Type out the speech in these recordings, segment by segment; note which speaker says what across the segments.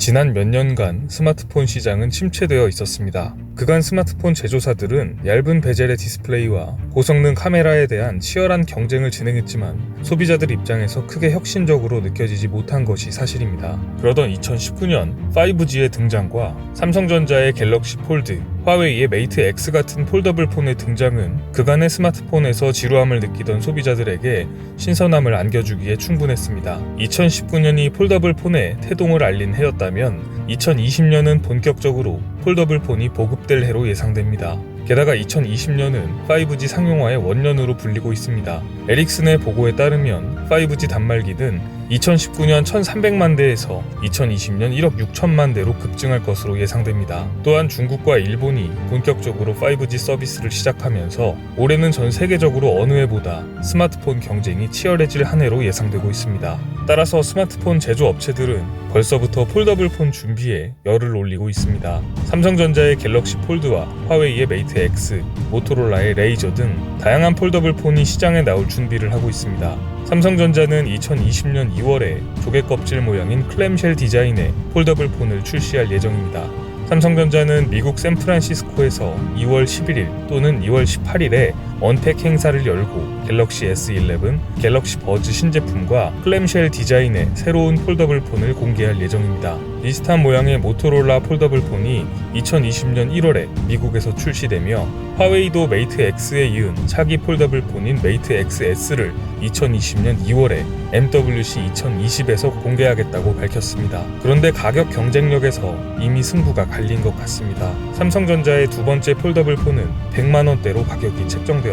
Speaker 1: 지난 몇 년간 스마트폰 시장은 침체되어 있었습니다. 그간 스마트폰 제조사들은 얇은 베젤의 디스플레이와 고성능 카메라에 대한 치열한 경쟁을 진행했지만 소비자들 입장에서 크게 혁신적으로 느껴지지 못한 것이 사실입니다. 그러던 2019년 5G의 등장과 삼성전자의 갤럭시 폴드, 화웨이의 메이트 X 같은 폴더블 폰의 등장은 그간의 스마트폰에서 지루함을 느끼던 소비자들에게 신선함을 안겨주기에 충분했습니다. 2019년이 폴더블 폰의 태동을 알린 해였다면 2020년은 본격적으로 폴더블 폰이 보급될 해로 예상됩니다. 게다가 2020년은 5G 상용화의 원년으로 불리고 있습니다. 에릭슨의 보고에 따르면 5G 단말기는 2019년 1,300만 대에서 2020년 1억 6천만 대로 급증할 것으로 예상됩니다. 또한 중국과 일본이 본격적으로 5G 서비스를 시작하면서 올해는 전 세계적으로 어느 해보다 스마트폰 경쟁이 치열해질 한 해로 예상되고 있습니다. 따라서 스마트폰 제조업체들은 벌써부터 폴더블 폰 준비에 열을 올리고 있습니다. 삼성전자의 갤럭시 폴드와 화웨이의 메이트 X, 모토로라의 레이저 등 다양한 폴더블 폰이 시장에 나올 준비를 하고 있습니다. 삼성전자는 2020년 2월에 조개 껍질 모양인 클램쉘 디자인의 폴더블 폰을 출시할 예정입니다. 삼성전자는 미국 샌프란시스코에서 2월 11일 또는 2월 18일에 언택 행사를 열고 갤럭시 S11, 갤럭시 버즈 신제품과 클램쉘 디자인의 새로운 폴더블 폰을 공개할 예정입니다. 비슷한 모양의 모토로라 폴더블 폰이 2020년 1월에 미국에서 출시되며 화웨이도 메이트 X에 이은 차기 폴더블 폰인 메이트 XS를 2020년 2월에 MWC 2020에서 공개하겠다고 밝혔습니다. 그런데 가격 경쟁력에서 이미 승부가 갈린 것 같습니다. 삼성전자의 두 번째 폴더블 폰은 100만 원대로 가격이 책정되었습니다.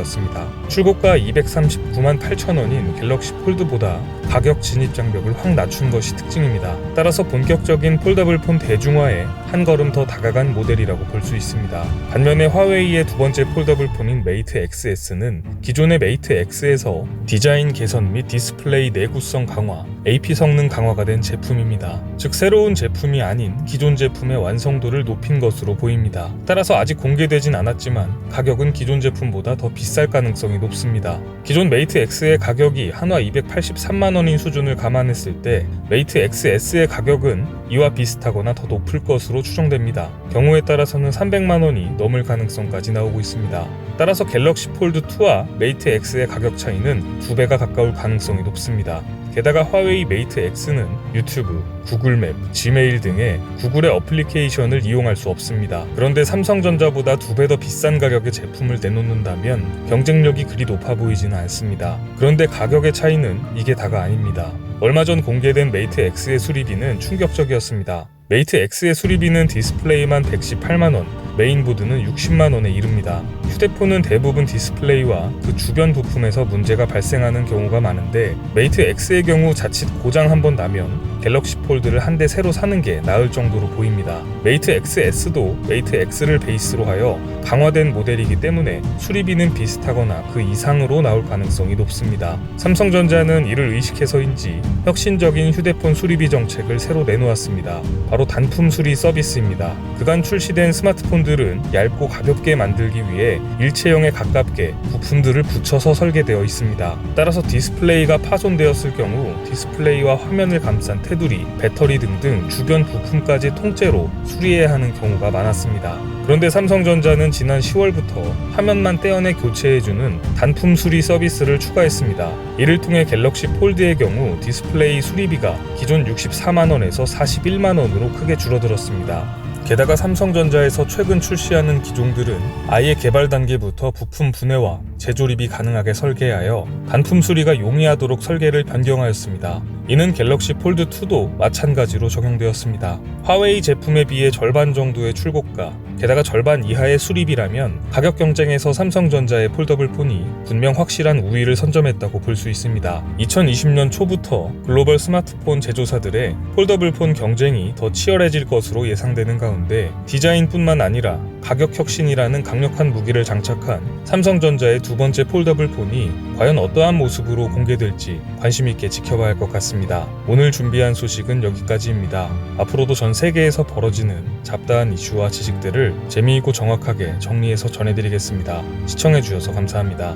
Speaker 1: 출고가 239만 8천 원인 갤럭시 폴드보다 가격 진입 장벽을 확 낮춘 것이 특징입니다. 따라서 본격적인 폴더블 폰 대중화에 한 걸음 더 다가간 모델이라고 볼 수 있습니다. 반면에 화웨이의 두 번째 폴더블 폰인 메이트 XS는 기존의 메이트 X에서 디자인 개선 및 디스플레이 내구성 강화, AP 성능 강화가 된 제품입니다. 즉 새로운 제품이 아닌 기존 제품의 완성도를 높인 것으로 보입니다. 따라서 아직 공개되진 않았지만 가격은 기존 제품보다 더 비쌀 가능성이 높습니다. 기존 메이트 X의 가격이 한화 283만 원인 수준을 감안했을 때 메이트 XS의 가격은 이와 비슷하거나 더 높을 것으로 추정됩니다. 경우에 따라서는 300만 원이 넘을 가능성까지 나오고 있습니다. 따라서 갤럭시 폴드 2와 메이트 X의 가격 차이는 두 배가 가까울 가능성이 높습니다. 게다가 화웨이 메이트 X는 유튜브, 구글맵, 지메일 등의 구글의 어플리케이션을 이용할 수 없습니다. 그런데 삼성전자보다 두 배 더 비싼 가격의 제품을 내놓는다면 경쟁력이 그리 높아 보이지는 않습니다. 그런데 가격의 차이는 이게 다가 아닙니다. 얼마 전 공개된 메이트 X의 수리비는 충격적이었습니다. 메이트 X의 수리비는 디스플레이만 118만원, 메인보드는 60만원에 이릅니다. 휴대폰은 대부분 디스플레이와 그 주변 부품에서 문제가 발생하는 경우가 많은데 메이트 X의 경우 자칫 고장 한번 나면 갤럭시 폴드를 한 대 새로 사는 게 나을 정도로 보입니다. 메이트 XS도 메이트 X를 베이스로 하여 강화된 모델이기 때문에 수리비는 비슷하거나 그 이상으로 나올 가능성이 높습니다. 삼성전자는 이를 의식해서인지 혁신적인 휴대폰 수리비 정책을 새로 내놓았습니다. 바로 단품 수리 서비스입니다. 그간 출시된 스마트폰들은 얇고 가볍게 만들기 위해 일체형에 가깝게 부품들을 붙여서 설계되어 있습니다. 따라서 디스플레이가 파손되었을 경우 디스플레이와 화면을 감싼 테 두리, 배터리 등등 주변 부품까지 통째로 수리해야 하는 경우가 많았습니다. 그런데 삼성전자는 지난 10월부터 화면만 떼어내 교체해주는 단품 수리 서비스를 추가했습니다. 이를 통해 갤럭시 폴드의 경우 디스플레이 수리비가 기존 64만원에서 41만원으로 크게 줄어들었습니다. 게다가 삼성전자에서 최근 출시하는 기종들은 아예 개발 단계부터 부품 분해와 재조립이 가능하게 설계하여 단품 수리가 용이하도록 설계를 변경하였습니다. 이는 갤럭시 폴드 2도 마찬가지로 적용되었습니다. 화웨이 제품에 비해 절반 정도의 출고가, 게다가 절반 이하의 수리비라면 가격 경쟁에서 삼성전자의 폴더블 폰이 분명 확실한 우위를 선점했다고 볼 수 있습니다. 2020년 초부터 글로벌 스마트폰 제조사들의 폴더블 폰 경쟁이 더 치열해질 것으로 예상되는 가운데 디자인뿐만 아니라 가격 혁신이라는 강력한 무기를 장착한 삼성전자의 두 번째 폴더블 폰이 과연 어떠한 모습으로 공개될지 관심 있게 지켜봐야 할 것 같습니다. 오늘 준비한 소식은 여기까지입니다. 앞으로도 전 세계에서 벌어지는 잡다한 이슈와 지식들을 재미있고 정확하게 정리해서 전해드리겠습니다. 시청해주셔서 감사합니다.